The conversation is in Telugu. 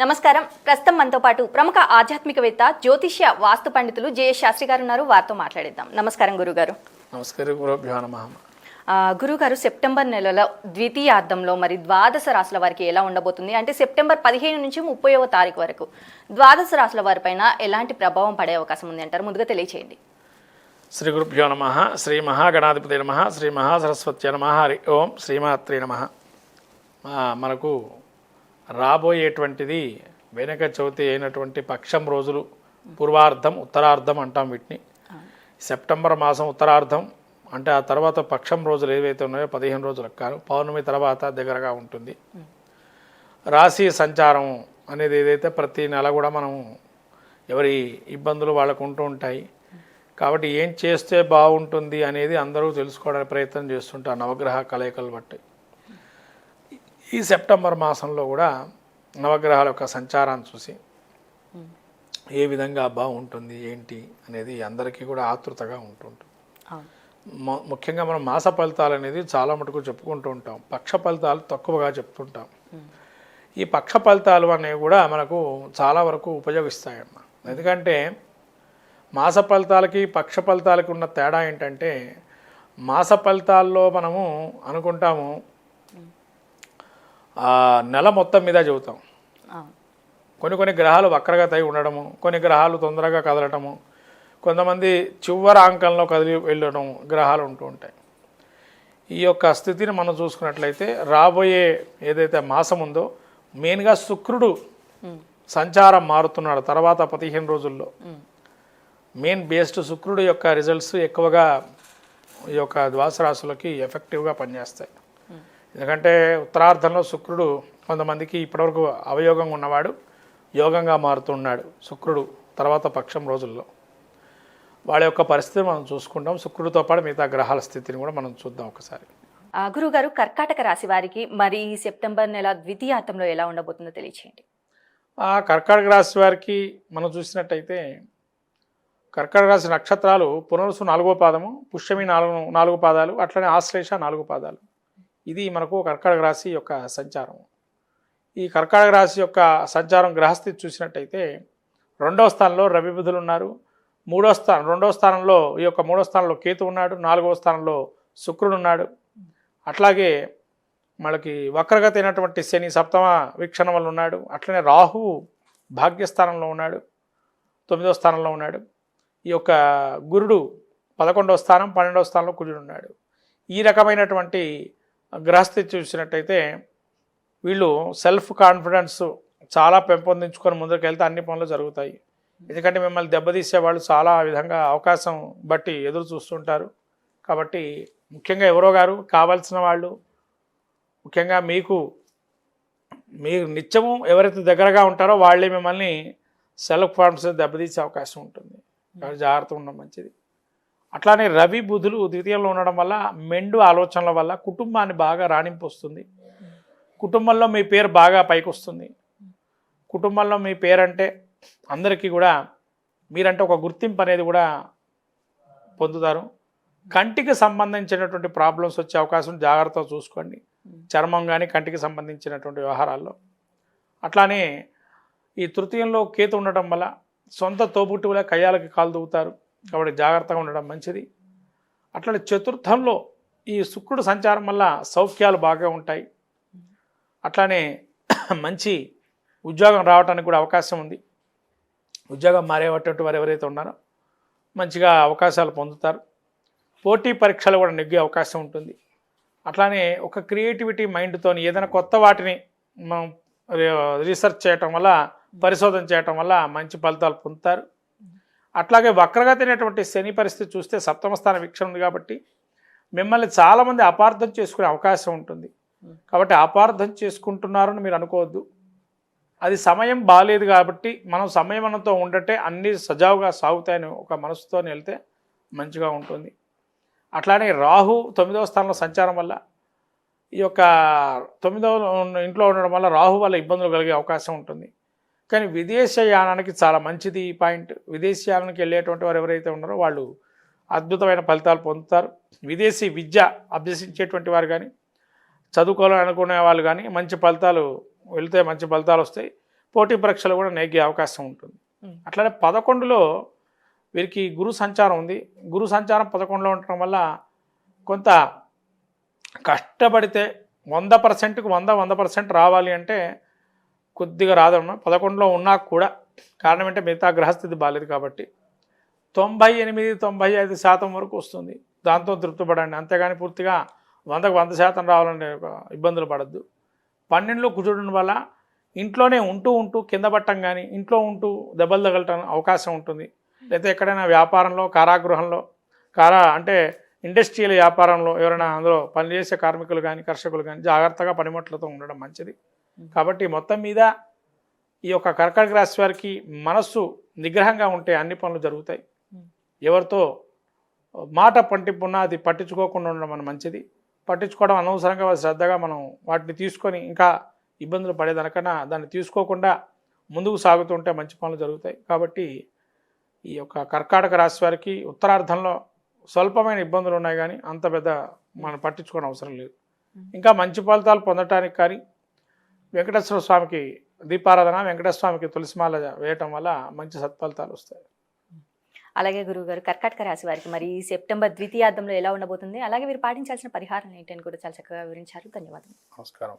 నమస్కారం. ప్రస్తుతం మనతో పాటు ప్రముఖ ఆధ్యాత్మికవేత్త జ్యోతిష్య వాస్తు పండితులు జేఎస్ శాస్త్రి గారు ఉన్నారు. వారితో మాట్లాడిద్దాం. నమస్కారం గురుగారు. నమస్కారం గురుగారు సెప్టెంబర్ నెలలో ద్వితీయార్థంలో మరి ద్వాదశ రాశుల వారికి ఎలా ఉండబోతుంది? అంటే సెప్టెంబర్ పదిహేను నుంచి ముప్పైవ తారీఖు వరకు ద్వాదశ రాశుల వారిపైన ఎలాంటి ప్రభావం పడే అవకాశం ఉంది అంటారు? ముందుగా తెలియచేయండి. శ్రీ గురుభ్యో నమ శ్రీ మహాగణాధిపతి నమ శ్రీ మహాసరస్వతి నమ హరి ఓం శ్రీమాత్రి నమ. మనకు రాబోయేటువంటిది వెనక చవితి అయినటువంటి పక్షం రోజులు పూర్వార్ధం ఉత్తరార్ధం అంటాం వీటిని. సెప్టెంబర్ మాసం ఉత్తరార్ధం అంటే ఆ తర్వాత పక్షం రోజులు ఏవైతే ఉన్నాయో పదిహేను రోజులు కాను పౌర్ణమి తర్వాత దగ్గరగా ఉంటుంది. రాశి సంచారం అనేది ఏదైతే ప్రతి నెల కూడా మనం ఎవరి ఇబ్బందులు వాళ్ళకు ఉంటూ ఉంటాయి. కాబట్టి ఏం చేస్తే బాగుంటుంది అనేది అందరూ తెలుసుకోవడానికి ప్రయత్నం చేస్తుంటారు నవగ్రహ కలయికలు బట్టి. ఈ సెప్టెంబర్ మాసంలో కూడా నవగ్రహాల యొక్క సంచారాన్ని చూసి ఏ విధంగా బాగుంటుంది ఏంటి అనేది అందరికీ కూడా ఆతృతగా ఉంటుంటుంది. ముఖ్యంగా మనం మాస ఫలితాలు అనేది చాలా మటుకు చెప్పుకుంటూ ఉంటాం. పక్ష ఫలితాలు తక్కువగా చెప్తుంటాం. ఈ పక్ష ఫలితాలు అనేవి కూడా మనకు చాలా వరకు ఉపయోగిస్తాయన్న ఎందుకంటే మాస ఫలితాలకి పక్ష ఫలితాలకి ఉన్న తేడా ఏంటంటే మాస ఫలితాల్లో మనము అనుకుంటాము ఆ నెల మొత్తం మీద చెబుతాం. కొన్ని కొన్ని గ్రహాలు వక్రగతి అయి ఉండడము కొన్ని గ్రహాలు తొందరగా కదలటము కొంతమంది చివరి అంకంలో కదిలి వెళ్ళడం గ్రహాలు ఉంటూ ఉంటాయి. ఈ యొక్క స్థితిని మనం చూసుకున్నట్లయితే రాబోయే ఏదైతే మాసం ఉందో మెయిన్గా శుక్రుడు సంచారం మారుతున్నాడు తర్వాత పదిహేను రోజుల్లో. మెయిన్ బేస్డ్ శుక్రుడు యొక్క రిజల్ట్స్ ఎక్కువగా ఈ యొక్క ద్వాస రాశులకి ఎఫెక్టివ్గా పనిచేస్తాయి. ఎందుకంటే ఉత్తరార్ధంలో శుక్రుడు కొంతమందికి ఇప్పటివరకు అవయోగంగా ఉన్నవాడు యోగంగా మారుతున్నాడు శుక్రుడు తర్వాత పక్షం రోజుల్లో. వాళ్ళ యొక్క పరిస్థితి మనం చూసుకుంటాం. శుక్రుడితో పాటు మిగతా గ్రహాల స్థితిని కూడా మనం చూద్దాం ఒకసారి. ఆ, గురుగారు కర్కాటక రాశి వారికి మరి ఈ సెప్టెంబర్ నెల ద్వితీయార్థంలో ఎలా ఉండబోతుందో తెలియచేయండి. ఆ కర్కాటక రాశి వారికి మనం చూసినట్టయితే కర్కాటక రాశి నక్షత్రాలు పునరుసు నాలుగో పాదము పుష్యమి నాలుగు నాలుగు పాదాలు అట్లనే ఆశ్లేష నాలుగు పాదాలు. ఇది మనకు కర్కాటక రాశి యొక్క సంచారం. ఈ కర్కాటక రాశి యొక్క సంచారం గ్రహస్థితి చూసినట్టయితే రెండవ స్థానంలో రవి బుధులు ఉన్నారు. మూడో స్థానం రెండవ స్థానంలో ఈ యొక్క మూడో స్థానంలో కేతు ఉన్నాడు. నాలుగవ స్థానంలో శుక్రుడు ఉన్నాడు. అట్లాగే మనకి వక్రగతి అయినటువంటి శని సప్తమ వీక్షణ వల్ల ఉన్నాడు. అట్లనే రాహువు భాగ్యస్థానంలో ఉన్నాడు. తొమ్మిదవ స్థానంలో ఉన్నాడు. ఈ యొక్క గురుడు పదకొండవ స్థానం పన్నెండవ స్థానంలో కుజుడు ఉన్నాడు. ఈ రకమైనటువంటి గ్రహస్థితి చూసినట్టయితే వీళ్ళు సెల్ఫ్ కాన్ఫిడెన్స్ చాలా పెంపొందించుకొని ముందుకు వెళ్తే అన్ని పనులు జరుగుతాయి. ఎందుకంటే మిమ్మల్ని దెబ్బతీసే వాళ్ళు చాలా విధంగా అవకాశం బట్టి ఎదురు చూస్తుంటారు. కాబట్టి ముఖ్యంగా ఎవరో గారు కావాల్సిన వాళ్ళు ముఖ్యంగా మీకు మీరు నిత్యము ఎవరైతే దగ్గరగా ఉంటారో వాళ్ళే మిమ్మల్ని సెల్ఫ్ కాన్ఫిడెన్స్ దెబ్బతీసే అవకాశం ఉంటుంది. కాబట్టి జాగ్రత్త ఉండడం మంచిది. అట్లానే రవి బుధులు ద్వితీయంలో ఉండడం వల్ల మెండు ఆలోచనల వల్ల కుటుంబాన్ని బాగా రాణింపు వస్తుంది. కుటుంబంలో మీ పేరు బాగా పైకి వస్తుంది కుటుంబంలో మీ పేరంటే అందరికీ కూడా మీరంటే ఒక గుర్తింపు అనేది కూడా పొందుతారు. కంటికి సంబంధించినటువంటి ప్రాబ్లమ్స్ వచ్చే అవకాశం జాగ్రత్తగా చూసుకోండి. చర్మం కానీ కంటికి సంబంధించినటువంటి వ్యవహారాల్లో. అట్లానే ఈ తృతీయంలో కేతు ఉండటం వల్ల సొంత తోబుట్టువులే కయ్యాలకి కాలు దూవుతారు కాబట్టి జాగ్రత్తగా ఉండడం మంచిది. అట్లనే చతుర్థంలో ఈ శుక్రుడు సంచారం వల్ల సౌఖ్యాలు బాగా ఉంటాయి. అట్లానే మంచి ఉద్యోగం రావడానికి కూడా అవకాశం ఉంది. ఉద్యోగం మారేటటువంటి వారు ఎవరైతే ఉన్నారో మంచిగా అవకాశాలు పొందుతారు. పోటీ పరీక్షలు కూడా నెగ్గే అవకాశం ఉంటుంది. అట్లానే ఒక క్రియేటివిటీ మైండ్తో ఏదైనా కొత్త వాటిని మనం రీసెర్చ్ చేయటం వల్ల పరిశోధన చేయటం వల్ల మంచి ఫలితాలు పొందుతారు. అట్లాగే వక్రగా అనేటువంటి శని పరిస్థితి చూస్తే సప్తమ స్థాన వీక్షణ ఉంది కాబట్టి మిమ్మల్ని చాలామంది అపార్థం చేసుకునే అవకాశం ఉంటుంది. కాబట్టి అపార్థం చేసుకుంటున్నారని మీరు అనుకోవద్దు. అది సమయం బాగాలేదు కాబట్టి మనం సమయమనంతో ఉండటే అన్నీ సజావుగా సాగుతాయని ఒక మనసుతో వెళ్తే మంచిగా ఉంటుంది. అట్లానే రాహు తొమ్మిదవ స్థానంలో సంచారం వల్ల ఈ యొక్క తొమ్మిదవ ఇంట్లో ఉండడం వల్ల రాహు వల్ల ఇబ్బందులు కలిగే అవకాశం ఉంటుంది. కానీ విదేశ యానానికి చాలా మంచిది ఈ పాయింట్. విదేశీయానానికి వెళ్ళేటువంటి వారు ఎవరైతే ఉన్నారో వాళ్ళు అద్భుతమైన ఫలితాలు పొందుతారు. విదేశీ విద్య అభ్యసించేటువంటి వారు కానీ చదువుకోవాలని అనుకునే వాళ్ళు కానీ మంచి ఫలితాలు వెళ్తే మంచి ఫలితాలు వస్తాయి. పోటీ పరీక్షలు కూడా నెగ్గే అవకాశం ఉంటుంది. అట్లనే పదకొండులో వీరికి గురు సంచారం ఉంది. గురు సంచారం పదకొండులో ఉండటం వల్ల కొంత కష్టపడితే వంద పర్సెంట్కి వంద వంద పర్సెంట్ రావాలి అంటే కొద్దిగా రాదన్న పదకొండులో ఉన్నా కూడా కారణం ఏంటంటే మిగతా గ్రహస్థితి బాలేదు కాబట్టి తొంభై ఎనిమిది తొంభై ఐదు శాతం వరకు వస్తుంది. దాంతో తృప్తిపడండి. అంతేగాని పూర్తిగా వందకు వంద శాతం రావాలంటే ఒక ఇబ్బందులు పడద్దు. పన్నెండులో కుజుడు వల్ల ఇంట్లోనే ఉంటూ ఉంటూ కింద పట్టం కానీ ఇంట్లో ఉంటూ దెబ్బలు తగలటం అవకాశం ఉంటుంది. లేకపోతే ఎక్కడైనా వ్యాపారంలో కారాగృహంలో కారా అంటే ఇండస్ట్రియల్ వ్యాపారంలో ఎవరైనా అందులో పనిచేసే కార్మికులు కానీ కర్షకులు కానీ జాగ్రత్తగా పనిముట్లతో ఉండడం మంచిది. కాబట్టి మొత్తం మీద ఈ యొక్క కర్కాటక రాశి వారికి మనస్సు నిగ్రహంగా ఉంటే అన్ని పనులు జరుగుతాయి. ఎవరితో మాట పంటిప్పున్నా అది పట్టించుకోకుండా ఉండడం మన మంచిది. పట్టించుకోవడం అనవసరంగా శ్రద్ధగా మనం వాటిని తీసుకొని ఇంకా ఇబ్బందులు పడేదానికన్నా దాన్ని తీసుకోకుండా ముందుకు సాగుతుంటే మంచి పనులు జరుగుతాయి. కాబట్టి ఈ యొక్క కర్కాటక రాశి వారికి ఉత్తరార్ధంలో స్వల్పమైన ఇబ్బందులు ఉన్నాయి కానీ అంత పెద్ద మనం పట్టించుకోవడం అవసరం లేదు. ఇంకా మంచి ఫలితాలు పొందటానికి కానీ వెంకటేశ్వర స్వామికి దీపారాధన వెంకటేశ్వర స్వామికి తులసిమాల వేయటం వల్ల మంచి సత్ఫలితాలు వస్తాయి. అలాగే గురువు గారు కర్కాటక రాశి వారికి మరి ఈ సెప్టెంబర్ ద్వితీయార్థంలో ఎలా ఉండబోతుంది? అలాగే మీరు పాటించాల్సిన పరిహారం ఏంటని కూడా చాలా చక్కగా వివరించారు. ధన్యవాదాలు నమస్కారం.